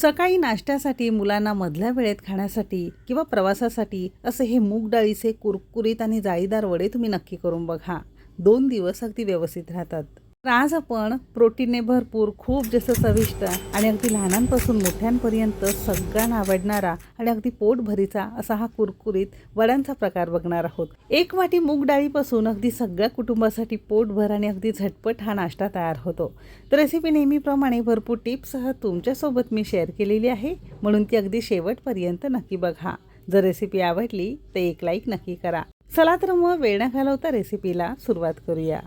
सकाळी नाश्त्यासाठी मुलांना मधल्या वेळेत खाण्यासाठी किंवा प्रवासासाठी असे हे मूग डाळीचे कुरकुरीत आणि जाळीदार वडे तुम्ही नक्की करून बघा. दोन दिवस अगदी व्यवस्थित राहतात. आज आपण प्रोटीनने भरपूर खूप जास्त चविष्ट आणि अगदी लहानांपासून मोठ्यांपर्यंत सगळ्यांना आवडणारा आणि अगदी पोटभरीचा असा हा कुरकुरीत वड्यांचा प्रकार बघणार आहोत. एक वाटी मूग डाळीपासून अगदी सगळ्या कुटुंबासाठी पोटभर आणि अगदी झटपट हा नाश्ता तयार होतो. तर रेसिपी नेहमीप्रमाणे भरपूर टिप्ससह तुमच्यासोबत मी शेअर केलेली आहे. म्हणून ती अगदी शेवटपर्यंत नक्की बघा. जर रेसिपी आवडली तर एक लाईक नक्की करा. चला तर मग वेळ न घालवता रेसिपीला सुरुवात करूया.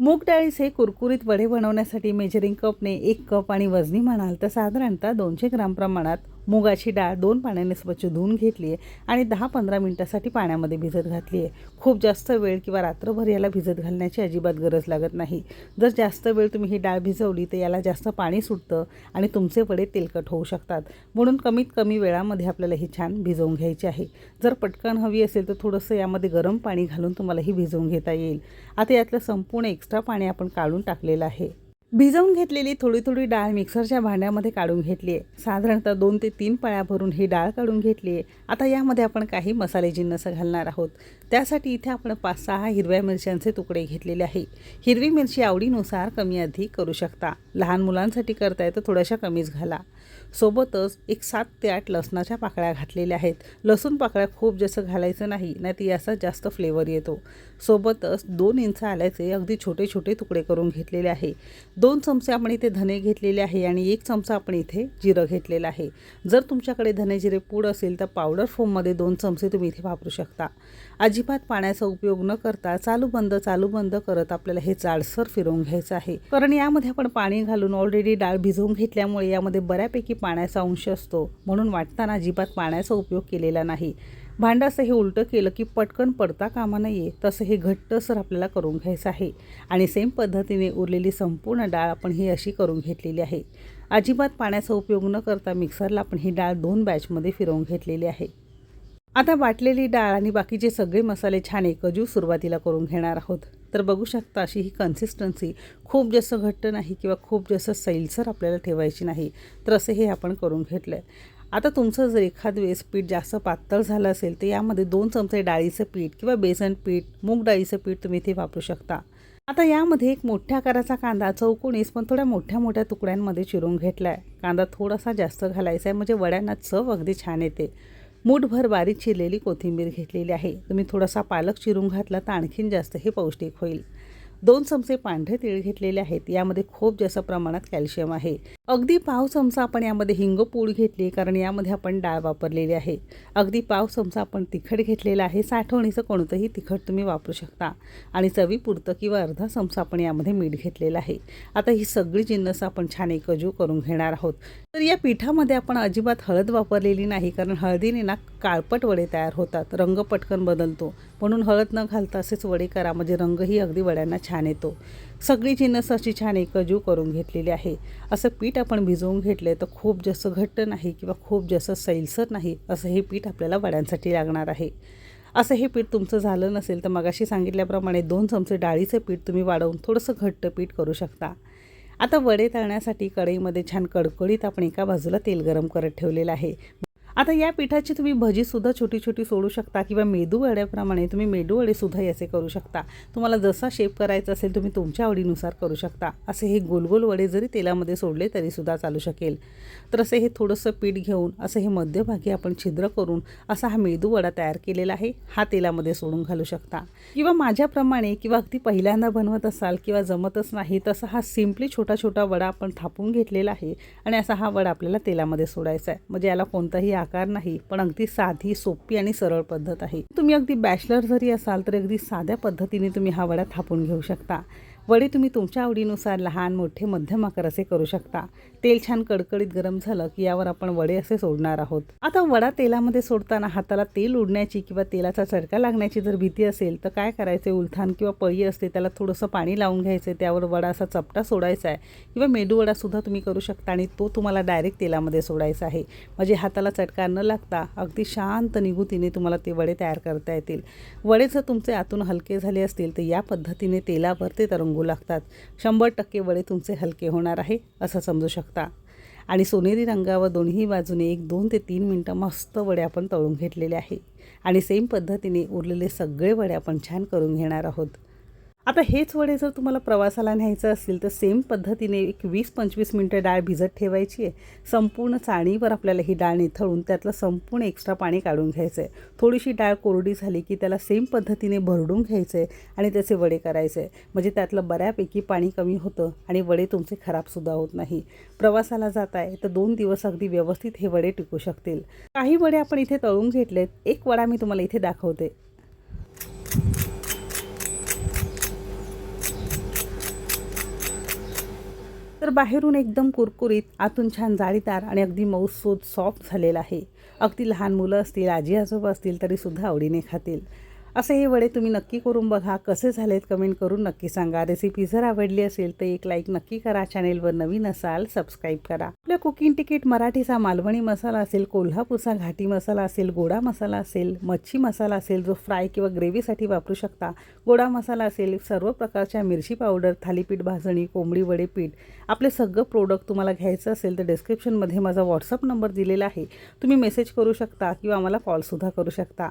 मूग डाळीचे कुरकुरीत वडे बनवण्यासाठी मेजरिंग कपने एक कप आणि वजनी म्हणाल तर साधारणतः दोनशे ग्राम प्रमाणात मुगाची डाळ दोन पाण्याने स्वच्छ धुवून घेतली आहे आणि दहा पंधरा मिनटासाठी पाण्यामध्ये भिजत घातली आहे खूप जास्त वेळ किंवा रात्रभर याला भिजत घालण्याची अजिबात गरज लागत नाही. जर जास्त वेळ तुम्ही ही डाळ भिजवली तर याला जास्त पाणी सुटतं आणि तुमचे वडे तेलकट होऊ शकतात. म्हणून कमीत कमी वेळामध्ये आपल्याला ही छान भिजवून घ्यायची आहे. जर पटकन हवी असेल तर थोडंसं यामध्ये गरम पाणी घालून तुम्हाला ही भिजवून घेता येईल. आता यातलं संपूर्ण एक्स्ट्रा पाणी आपण काढून टाकलेलं आहे. भिजवून घेतलेली थोडी थोडी डाळ मिक्सरच्या भांड्यामध्ये काढून घेतली आहे. साधारणतः दोन ते तीन पळ्या भरून ही डाळ काढून घेतली आहे. आता यामध्ये आपण काही मसाले जिन्नस घालणार आहोत. त्यासाठी इथे आपण पाच सहा हिरव्या मिरच्यांचे तुकडे घेतलेले आहे. हिरवी मिरची आवडीनुसार कमी अधिक करू शकता. लहान मुलांसाठी करताय तर थोड्याशा कमीच घाला. सोबतच एक सात ते आठ लसणाच्या पाकळ्या घातलेल्या आहेत. लसूण पाकळ्या खूप जास्त घालायचं नाही नाही ती याचा जास्त फ्लेवर येतो. सोबतच दोन इंच आल्याचे अगदी छोटे छोटे तुकडे करून घेतलेले आहे. दोन चमचे आपण इथे धने घेतलेले आहे आणि एक चमचा आपण इथे जिरं घेतलेलं आहे. जर तुमच्याकडे धने जिरे पूड असेल तर पावडर फोममध्ये दोन चमचे तुम्ही इथे वापरू शकता. अजिबात पाण्याचा उपयोग न करता चालू बंद चालू बंद करत आपल्याला हे जाडसर फिरवून घ्यायचं आहे. कारण यामध्ये आपण पाणी घालून ऑलरेडी डाळ भिजवून घेतल्यामुळे यामध्ये बऱ्यापैकी पाण्याचा अंश असतो. म्हणून वाटताना अजिबात पाण्याचा उपयोग केलेला नाही. भांडं असं हे उलटं केलं की पटकन पडता कामा नये. तसं हे घट्टसर आपल्याला करून घ्यायचं आहे. आणि सेम पद्धतीने उरलेली संपूर्ण डाळ आपण ही अशी करून घेतलेली आहे. अजिबात पाण्याचा उपयोग न करता मिक्सरला आपण ही डाळ दोन बॅचमध्ये फिरवून घेतलेली आहे. आता वाटलेली डाळ आणि बाकीचे सगळे मसाले छान एकजू सुरुवातीला करून घेणार आहोत. तर बघू शकता अशी ही कन्सिस्टन्सी खूप जास्त घट्ट नाही किंवा खूप जास्त सैलसर आपल्याला ठेवायची नाही. तर असं हे आपण करून घेतलं आहे आता तुमचं जर एखाद वेळेस पीठ जास्त पातळ झालं असेल तर यामध्ये दोन चमचे डाळीचं पीठ किंवा बेसन पीठ मूग डाळीचं पीठ तुम्ही इथे वापरू शकता. आता यामध्ये एक मोठ्या आकाराचा कांदा चौकोणीस पण थोड्या मोठ्या मोठ्या तुकड्यांमध्ये चिरून घेतला आहे कांदा थोडासा जास्त घालायचा आहे म्हणजे वड्यांना चव अगदी छान येते. मूठभर बारीक चिरलेली कोथिंबीर घेतलेली आहे. तुम्ही थोडासा पालक चिरून घातला तर आणखीन जास्त हे पौष्टिक होईल. दोन चमचे पांढरे तीळ घेतलेले आहेत. यामध्ये खूप जास्त प्रमाणात कॅल्शियम आहे. अगदी पाव चमचा आपण यामध्ये हिंग पूड घेतली कारण यामध्ये आपण डाळ वापरलेली आहे. अगदी पाव चमचा आपण तिखट घेतलेला आहे. साठवणीचं कोणतंही तिखट तुम्ही वापरू शकता. आणि चवीपुरतं किंवा अर्धा चमचा आपण यामध्ये मीठ घेतलेलं आहे. आता ही सगळी जिन्नस आपण छान एकजू करून घेणार आहोत. तर या पिठामध्ये आपण अजिबात हळद वापरलेली नाही कारण हळदीने ना काळपट वडे तयार होतात. रंग पटकन बदलतो. म्हणून हळद न घालता असेच वडे करा. म्हणजे रंगही अगदी वड्यांना छान येतो. सगळी जिन्नस अशी छान एकजू करून घेतलेली आहे. असं पीठ आपण भिजवून घेतलं तर खूप जास्त घट्ट नाही किंवा खूप जास्त सैलसर नाही असं हे पीठ आपल्याला वड्यांसाठी लागणार आहे. असं हे पीठ तुमचं झालं नसेल तर मगाशी सांगितल्याप्रमाणे दोन चमचे डाळीचं पीठ तुम्ही वाढवून थोडंसं घट्ट पीठ करू शकता. आता वडे तळण्यासाठी कढईमध्ये छान कडकडीत आपण एका बाजूला तेल गरम करत ठेवलेलं आहे. आता या पिठाची तुम्ही भजीसुद्धा छोटी छोटी सोडू शकता किंवा मेदू वड्याप्रमाणे तुम्ही मेदू वडेसुद्धा याचे करू शकता. तुम्हाला जसा शेप करायचा असेल तुम्ही तुमच्या आवडीनुसार करू शकता. असे हे गोलगोल वडे जरी तेलामध्ये सोडले तरीसुद्धा चालू शकेल. तर असे हे थोडंसं पीठ घेऊन असं हे मध्यभागी आपण छिद्र करून असा हा मेदू वडा तयार केलेला आहे हा तेलामध्ये सोडून घालू शकता. किंवा माझ्याप्रमाणे किंवा अगदी पहिल्यांदा बनवत असाल किंवा जमतच नाही तसा हा सिम्पली छोटा छोटा वडा आपण थापून घेतलेला आहे आणि असा हा वडा आपल्याला तेलामध्ये सोडायचा आहे. म्हणजे याला कोणताही आकार नाही पण अगदी साधी सोपी आणि सरळ पद्धत आहे. तुम्ही अगदी बॅचलर जरी असाल तर अगदी साध्या पद्धतीने तुम्ही हा वडा थापून घेऊ शकता. वडे तुम्ही तुमच्या आवडीनुसार लहान मोठे मध्यम आकार असे करू शकता. तेल छान कडकडीत गरम झालं की यावर आपण वडे असे सोडणार आहोत. आता वडा तेलामध्ये सोडताना हाताला तेल उडण्याची किंवा तेलाचा चटका लागण्याची जर भीती असेल तर काय करायचे? उलथान किंवा पळी असते त्याला थोडंसं पाणी लावून घ्यायचं त्यावर वडा असा चपटा सोडायचा आहे. किंवा मेदू वडासुद्धा तुम्ही करू शकता आणि तो तुम्हाला डायरेक्ट तेलामध्ये सोडायचा आहे. म्हणजे हाताला चटका न लागता अगदी शांत निगुतीने तुम्हाला ते वडे तयार करता येतील. वडे जर तुमचे आतून हलके झाले असतील तर या पद्धतीने तेलावर ते तरंगू लागतात. शंभर टक्के वडे तुमचे हलके होणार आहे असं समजू शकता. आणि सोनेरी रंगावर दोन्ही बाजूने एक दोन ते तीन मिनटं मस्त वडे आपण तळून घेतलेले आहे. आणि सेम पद्धतीने उरलेले सगळे वडे आपण छान करून घेणार आहोत. आता हेच वडे जर तुम्हाला प्रवासाला न्यायचं असेल तर सेम पद्धतीने एक वीस पंचवीस मिनटं डाळ भिजत ठेवायची आहे. संपूर्ण चाळणीवर आपल्याला ही डाळ निथळून त्यातलं संपूर्ण एक्स्ट्रा पाणी काढून घ्यायचं आहे थोडीशी डाळ कोरडी झाली की त्याला सेम पद्धतीने भरडून घ्यायचं आहे आणि त्याचे वडे करायचे म्हणजे त्यातलं बऱ्यापैकी पाणी कमी होतं आणि वडे तुमचे खराबसुद्धा होत नाही. प्रवासाला जात आहे तर दोन दिवस अगदी व्यवस्थित हे वडे टिकू शकतील. काही वडे आपण इथे तळून घेतलेत. एक वडा मी तुम्हाला इथे दाखवते. तर बाहेरून एकदम कुरकुरीत आतून छान जाळीदार आणि अगदी मऊसूद सॉफ्ट झालेला आहे. अगदी लहान मुलं असतील आजी आजोबा असतील तरीसुद्धा आवडीने खातील. असे हे वडे तुम्ही नक्की करून बघा. कसे झालेत कमेंट करून नक्की सांगा. रेसिपी जर आवडली असेल तर एक लाईक नक्की करा. चॅनेलवर नवीन असाल सबस्क्राईब करा. आपल्या कुकिंग तिकीट मराठीचा मालवणी मसाला असेल कोल्हापूरचा घाटी मसाला असेल गोडा मसाला असेल मच्छी मसाला असेल जो फ्राय किंवा ग्रेव्हीसाठी वापरू शकता. गोडा मसाला असेल सर्व प्रकारच्या मिरची पावडर थालीपीठ भाजणी कोंबडी वडे पीठ आपले सगळं प्रोडक्ट तुम्हाला घ्यायचं असेल तर डिस्क्रिप्शनमध्ये माझा व्हॉट्सअप नंबर दिलेला आहे. तुम्ही मेसेज करू शकता किंवा आम्हाला कॉलसुद्धा करू शकता.